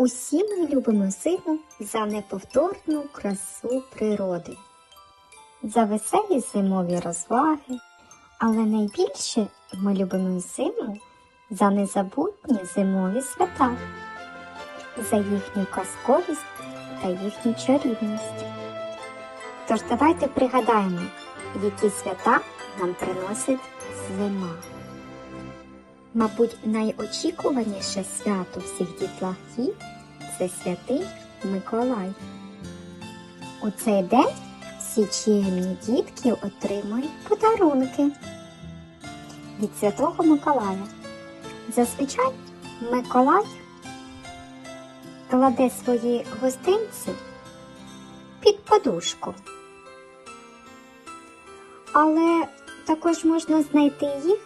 Усі ми любимо зиму за неповторну красу природи, за веселі зимові розваги, але найбільше ми любимо зиму за незабутні зимові свята, за їхню казковість та їхню чарівність. Тож давайте пригадаємо, які свята нам приносить зима. Мабуть, найочікуваніше свято всіх дітлахів це святий Миколай. У цей день всі чемні дітки отримують подарунки від Святого Миколая. Зазвичай Миколай кладе свої гостинці під подушку. Але також можна знайти їх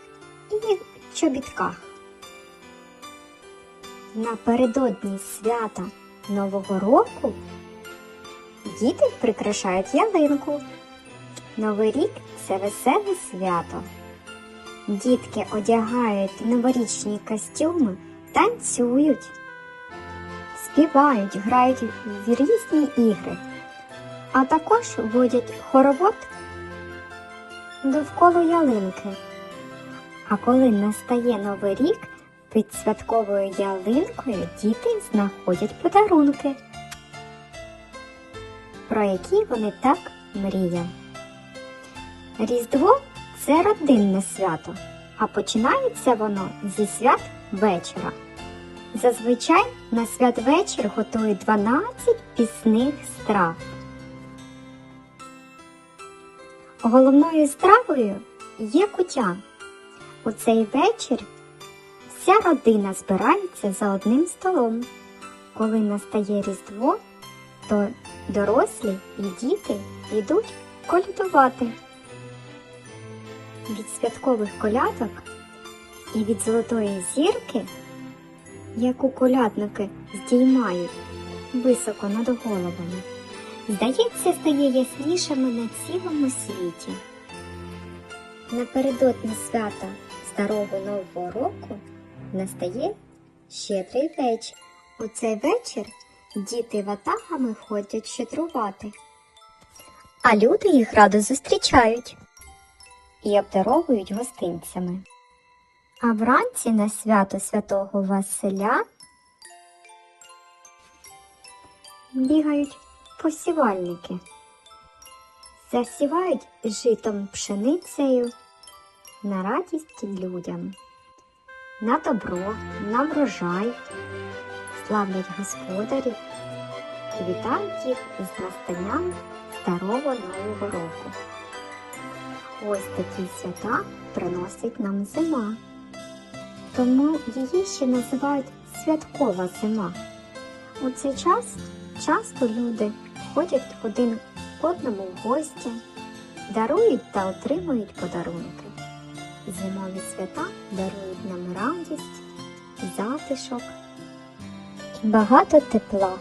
і чобітках. Напередодні свята Нового року діти прикрашають ялинку. Новий рік це веселе свято. Дітки одягають новорічні костюми, танцюють, співають, грають в різні ігри, а також водять хоровод довкола ялинки. А коли настає новий рік, під святковою ялинкою діти знаходять подарунки, про які вони так мріяли. Різдво це родинне свято, а починається воно зі свят вечора. Зазвичай на святвечір готують 12 пісних страв. Головною стравою є кутя. У цей вечір вся родина збирається за одним столом. Коли настає Різдво, то дорослі і діти йдуть колядувати. Від святкових колядок і від золотої зірки, яку колядники здіймають високо над головами, здається, стає яснішими на цілому світі. Напередодні свята Старого Нового року настає щедрий вечір. У цей вечір діти ватагами ходять щедрувати, а люди їх радо зустрічають і обдаровують гостинцями. А вранці на свято святого Василя бігають посівальники, засівають житом пшеницею на радість людям, на добро, на врожай, славлять господарів і вітають їх із настанням старого Нового року. Ось такі свята приносить нам зима. Тому її ще називають святкова зима. У цей час часто люди ходять один одному в гості, дарують та отримують подарунки. Зимові свята дарують нам радість, затишок і багато тепла.